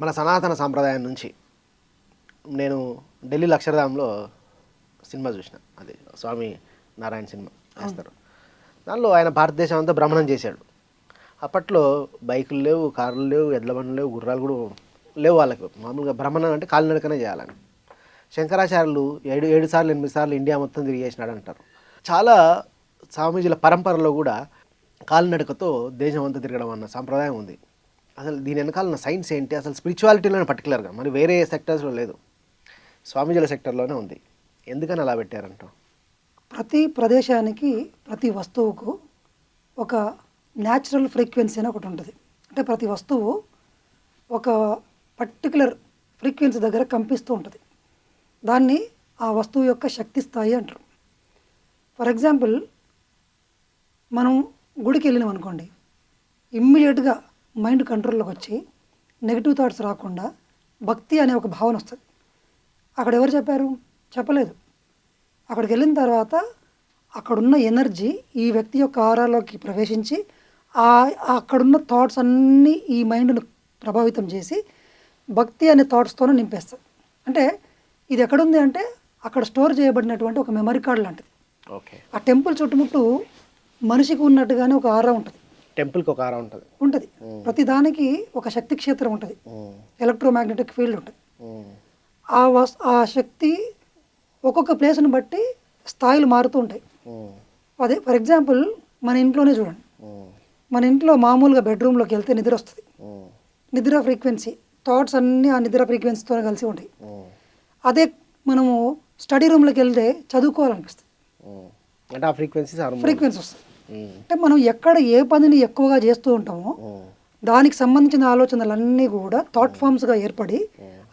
మన సనాతన సాంప్రదాయం నుంచి నేను ఢిల్లీ లక్షరధామంలో సినిమా చూసిన. అది స్వామి నారాయణ సినిమా వేస్తారు దానిలో ఆయన భారతదేశం అంతా భ్రమణం చేశాడు. అప్పట్లో బైకులు లేవు కార్లు లేవు ఎడ్ల బండ్లు లేవు గుర్రాలు కూడా లేవు వాళ్ళకు. మామూలుగా భ్రమణం అంటే కాలినడకనే చేయాలని. శంకరాచార్యులు ఏడు ఏడు సార్లు ఎనిమిది సార్లు ఇండియా మొత్తం తిరిగేసినాడు అంటారు. చాలా స్వామీజీల పరంపరలో కూడా కాలినడకతో దేశం అంతా తిరగడం అన్న సాంప్రదాయం ఉంది. అసలు దీని వెనకాల ఉన్న సైన్స్ ఏంటి? అసలు స్పిరిచువాలిటీలోనే పర్టికులర్గా మరి వేరే సెక్టర్స్లో లేదు. స్వామిజీల సెక్టర్లోనే ఉంది. ఎందుకని అలా పెట్టారంట ప్రతి ప్రదేశానికి ప్రతి వస్తువుకు ఒక న్యాచురల్ ఫ్రీక్వెన్సీ అని ఒకటి ఉంటుంది. అంటే ప్రతి వస్తువు ఒక పర్టికులర్ ఫ్రీక్వెన్సీ దగ్గర కంపిస్తూ ఉంటుంది. దాన్ని ఆ వస్తువు యొక్క శక్తి స్థాయి అంటారు. ఫర్ ఎగ్జాంపుల్ మనం గుడికి వెళ్ళినాం అనుకోండి. ఇమ్మీడియట్గా మైండ్ కంట్రోల్లోకి వచ్చి నెగిటివ్ థాట్స్ రాకుండా భక్తి అనే ఒక భావన వస్తుంది. అక్కడ ఎవరు చెప్పారు? చెప్పలేదు. అక్కడికి వెళ్ళిన తర్వాత అక్కడున్న ఎనర్జీ ఈ వ్యక్తి యొక్క ఆరాలోకి ప్రవేశించి ఆ అక్కడున్న థాట్స్ అన్నీ ఈ మైండ్ను ప్రభావితం చేసి భక్తి అనే థాట్స్తోనే నింపేస్తుంది. అంటే ఇది ఎక్కడుంది అంటే అక్కడ స్టోర్ చేయబడినటువంటి ఒక మెమరీ కార్డ్ లాంటిది. ఓకే. ఆ టెంపుల్ చుట్టుముట్టు మనిషికి ఉన్నట్టుగానే ఒక ఆరా ఉంటుంది. టెంపుల్కి ఒక ఆరా ఉంటుంది. ఉంటుంది. ప్రతి దానికి ఒక శక్తి క్షేత్రం ఉంటుంది. ఎలక్ట్రోమాగ్నెటిక్ ఫీల్డ్ ఉంటుంది. ఆ వస్ ఆ శక్తి ఒక్కొక్క ప్లేస్ని బట్టి స్థాయిలు మారుతూ ఉంటాయి. అదే ఫర్ ఎగ్జాంపుల్ మన ఇంట్లోనే చూడండి. మన ఇంట్లో మామూలుగా బెడ్రూమ్లోకి వెళ్తే నిద్ర వస్తుంది. నిద్ర ఫ్రీక్వెన్సీ థాట్స్ అన్నీ ఆ నిద్ర ఫ్రీక్వెన్సీతో కలిసి ఉంటాయి. అదే మనము స్టడీ రూమ్లోకి వెళ్తే చదువుకోవాలనిపిస్తుంది. అంటే ఆ ఫ్రీక్వెన్సీస్ ఫ్రీక్వెన్సీ వస్తుంది. అంటే మనం ఎక్కడ ఏ పనిని ఎక్కువగా చేస్తూ ఉంటామో దానికి సంబంధించిన ఆలోచనలన్నీ కూడా థాట్ ఫామ్స్గా ఏర్పడి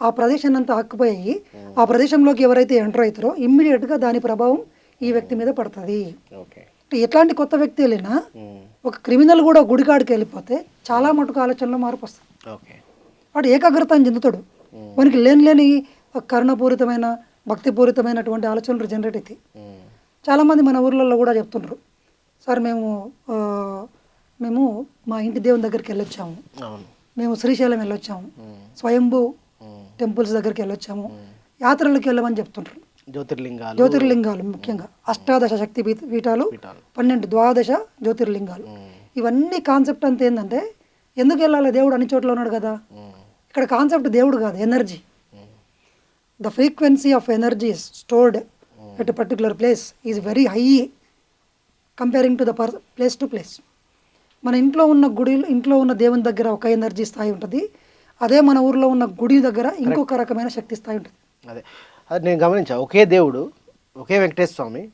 ఆ ప్రదేశాన్ని అంతా ఆక్యుపై అయ్యి ఆ ప్రదేశంలోకి ఎవరైతే ఎంటర్ అవుతారో ఇమ్మీడియట్గా దాని ప్రభావం ఈ వ్యక్తి మీద పడుతుంది. ఎట్లాంటి కొత్త వ్యక్తి వెళ్ళినా ఒక క్రిమినల్ కూడా గుడికాడికి వెళ్ళిపోతే చాలా మటుకు ఆలోచనలో మార్పు వస్తుంది. వాడు ఏకాగ్రత చెందుతాడు. మనకి లేని లేని కరుణపూరితమైన భక్తిపూరితమైనటువంటి ఆలోచనలు జనరేట్ అవుతాయి. చాలామంది మన ఊర్లలో కూడా చెప్తుండ్రు. సార్ మేము మేము మా ఇంటి దేవుని దగ్గరికి వెళ్ళొచ్చాము. మేము శ్రీశైలం వెళ్ళొచ్చాము. స్వయంభూ టెంపుల్స్ దగ్గరికి వెళ్ళొచ్చాము. యాత్రలకు వెళ్ళమని చెప్తుంటారు. జ్యోతిర్లింగాలు. జ్యోతిర్లింగాలు ముఖ్యంగా. అష్టాదశ శక్తి పీఠ- పీఠాలు. పన్నెండు ద్వాదశ జ్యోతిర్లింగాలు. ఇవన్నీ కాన్సెప్ట్ అంతా ఏంటంటే ఎందుకు వెళ్ళాలి? దేవుడు అన్ని చోట్ల ఉన్నాడు కదా. ఇక్కడ కాన్సెప్ట్ దేవుడు కాదు energy. The frequency of energy stored at particular place is very high comparing to the per place to place మన ఇంట్లో ఉన్న గుడి ఇంట్లో ఉన్న దేవుని దగ్గర ఒక ఎనర్జీ స్థాయి ఉంటుంది. అదే మన ఊర్లో ఉన్న గుడి దగ్గర ఇంకొక రకమైన శక్తి స్థాయి ఉంటుంది. అదే. అది నేను గమనించా ఒకే దేవుడు ఒకే వెంకటేశ్వర స్వామి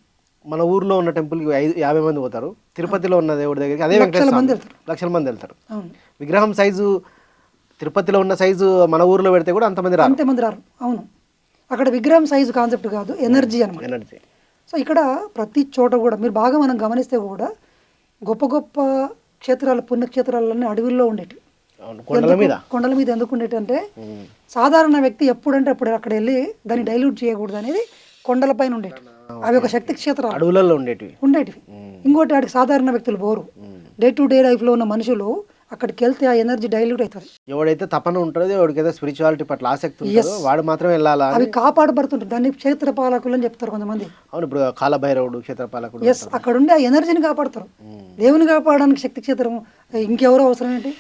మన ఊర్లో ఉన్న టెంపుల్కి ఐదు యాభై మంది పోతారు. తిరుపతిలో ఉన్న దేవుడి దగ్గరికి అదే వెంకటేశ్వర మంది స్వామి. లక్షల మంది వెళ్తారు. అవును. విగ్రహం సైజు తిరుపతిలో ఉన్న సైజు మన ఊర్లో పెడితే కూడా అంతమంది రారు. అంతమంది రారు. అవును. అక్కడ విగ్రహం సైజు కాన్సెప్ట్ కాదు ఎనర్జీ అనమాట ఎనర్జీ. సో ఇక్కడ ప్రతి చోట కూడా మీరు బాగా మనం గమనిస్తే కూడా గొప్ప గొప్ప క్షేత్రాలు పుణ్యక్షేత్రాలన్నీ అడవుల్లో ఉండేవి కొండల మీద. కొండల మీద ఎందుకు ఉండేటి అంటే సాధారణ వ్యక్తి ఎప్పుడంటే అప్పుడు అక్కడ వెళ్ళి దాన్ని డైల్యూట్ చేయకూడదు అనేది కొండలపైన ఉండేవి అవి ఒక శక్తి క్షేత్రాలు. అడవులలో ఉండేటివి. ఉండేటివి. ఇంకోటి వాడికి సాధారణ వ్యక్తులు పోరు. డే టు డే లైఫ్లో ఉన్న మనుషులు అక్కడికి వెళ్తే ఆ ఎనర్జీ డైల్యూట్ అవుతుంది. ఎవడైతే తపన ఉంటుందో ఎవరికైతే స్పిరిచువాలిటీ పట్ల ఆసక్తి ఉంటుందో వాడు మాత్రం వెళ్ళాలా అవి కాపాడబడుతుంటారు దాన్ని క్షేత్ర పాలకులు అని చెప్తారు కొంతమంది. అవును ఇప్పుడు కాలభైరవుడు క్షేత్రపాలకుడు ఎస్ అక్కడ ఉండి ఆ ఎనర్జీని కాపాడతారు. దేవుని కాపాడడానికి శక్తి క్షేత్రం ఇంకెవరో అవసరం ఏంటి?